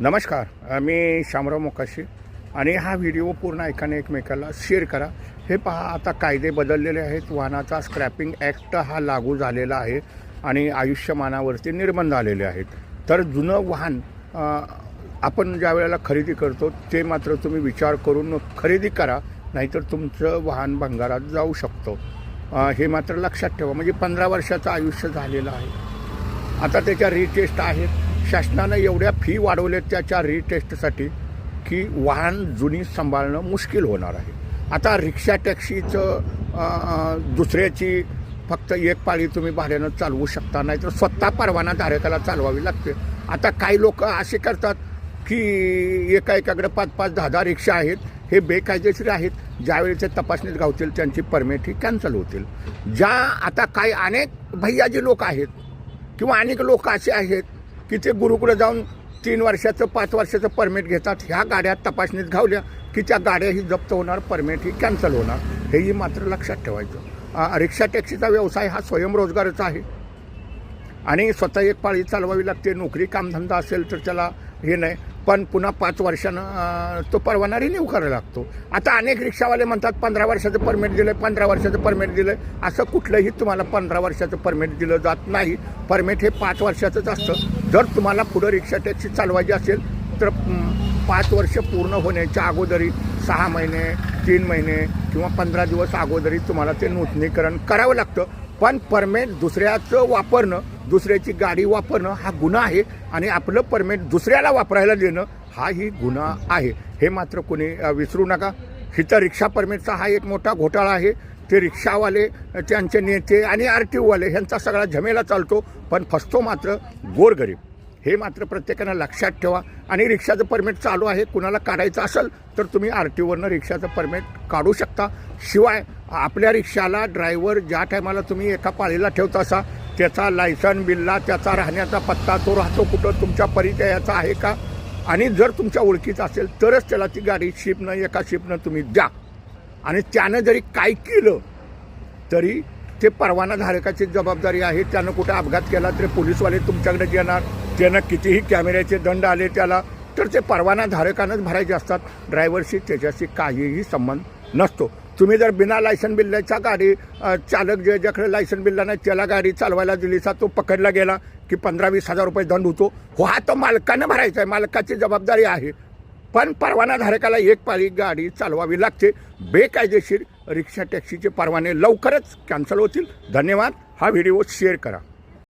नमस्कार मी शामराव मोकाशी आणि हा व्हिडिओ पूर्ण ऐकाने एकमेकाला शेअर करा. हे पहा आता कायदे बदललेले आहेत. वाहनाचा स्क्रॅपिंग ॲक्ट हा लागू झालेला आहे आणि आयुष्यमानावरती निर्बंध आलेले आहेत. तर जुनं वाहन आपण ज्या वेळेला खरेदी करतो ते मात्र तुम्ही विचार करून खरेदी करा नाहीतर तुमचं वाहन भंगारात जाऊ शकतो. हे मात्र लक्षात ठेवा. म्हणजे पंधरा वर्षाचं आयुष्य झालेलं आहे. आता त्याच्या रिटेस्ट आहेत. शासनानं एवढ्या फी वाढवल्या त्याच्या रिटेस्टसाठी की वाहन जुनी सांभाळणं मुश्किल होणार आहे. आता रिक्षा टॅक्सीचं दुसऱ्याची फक्त एक पाळी तुम्ही भाड्यानं चालवू शकता नाही तर स्वतः परवाना धारकाला चालवावी लागते. आता काही लोक असे करतात की एका एकाकडे पाच पाच दहा दहा रिक्षा आहेत हे बेकायदेशीर आहेत. ज्यावेळी ते तपासणीत गावतील त्यांची परमिट ही कॅन्सल होतील. ज्या आता काही अनेक भैयाजी लोक आहेत किंवा अनेक लोक असे आहेत की ते गुरुकडं जाऊन तीन वर्षाचं पाच वर्षाचं परमिट घेतात. ह्या गाड्या तपासणीत घावल्या की त्या गाड्याही जप्त होणार परमिट ही कॅन्सल होणार. हेही मात्र लक्षात ठेवायचं. रिक्षा टॅक्सीचा व्यवसाय हा स्वयंरोजगाराचा आहे. आणि स्वतः एक पाळी चालवावी लागते नोकरी कामधंदा असेल तर त्याला हे नाही. पण पुन्हा पाच वर्षानं तो परवाना रिन्यू करायला लागतो. आता अनेक रिक्षावाले म्हणतात पंधरा वर्षाचं परमिट दिलं पंधरा वर्षाचं परमिट दिलं असं कुठलंही तुम्हाला पंधरा वर्षाचं परमिट दिलं जात नाही. परमिट हे पाच वर्षाचंच असतं. जर तुम्हाला पुढं रिक्षा टॅक्सी चालवायची असेल तर पाच वर्ष पूर्ण होण्याच्या अगोदरी सहा महिने तीन महिने किंवा पंधरा दिवस अगोदरी तुम्हाला ते नूतनीकरण करावं लागतं. पण परमेट दुसऱ्याचं वापरणं दुसऱ्याची गाडी वापरणं हा गुन्हा आहे आणि आपलं परमेट दुसऱ्याला वापरायला देणं हाही गुन्हा आहे. हे मात्र कोणी विसरू नका. हिथं रिक्षा परमिटचा हा एक मोठा घोटाळा आहे. ते रिक्षावाले त्यांचे नेते आणि आर टी ओवाले ह्यांचा सगळा झमेला चालतो पण फसतो मात्र गोरगरीब. हे मात्र प्रत्येकानं लक्षात ठेवा. आणि रिक्षाचं परमिट चालू आहे कुणाला काढायचं असेल तर तुम्ही आर टी ओवरनं रिक्षाचं परमिट काढू शकता. शिवाय आपल्या रिक्षाला ड्रायव्हर ज्या टायमाला तुम्ही एका पाळीला ठेवता असा त्याचा लायसन बिल्ला त्याचा राहण्याचा पत्ता तो राहतो कुठं तुमच्या परिचयाचा आहे का? आणि जर तुमच्या ओळखीचा असेल तरच त्याला ती गाडी शिपनं एका शिपनं तुम्ही द्या. आणि त्यानं जरी काय केलं तरी ते परवानाधारकाची जबाबदारी आहे. त्यानं कुठं अपघात केला तरी पोलीसवाले तुमच्याकडे येणार. त्यानं कितीही कॅमेऱ्याचे दंड आले त्याला तर ते परवाना धारकानंच भरायचे असतात. ड्रायव्हरशी त्याच्याशी काहीही संबंध नसतो. तुम्ही जर बिना लायसन बिल्ल्याच्या गाडी चालक जे ज्याकडे लायसन बिल्ला नाही त्याला गाडी चालवायला दिली तर तो पकडला गेला की पंधरा वीस हजार रुपये दंड होतो. हो हा तो मालकानं भरायचा आहे. मालकाची जबाबदारी आहे. पण परवानाधारकाला एक पाळी गाडी चालवावी लागते. बेकायदेशीर रिक्षा टॅक्सीचे परवाने लवकरच कॅन्सल होतील. धन्यवाद. हा व्हिडिओ शेअर करा.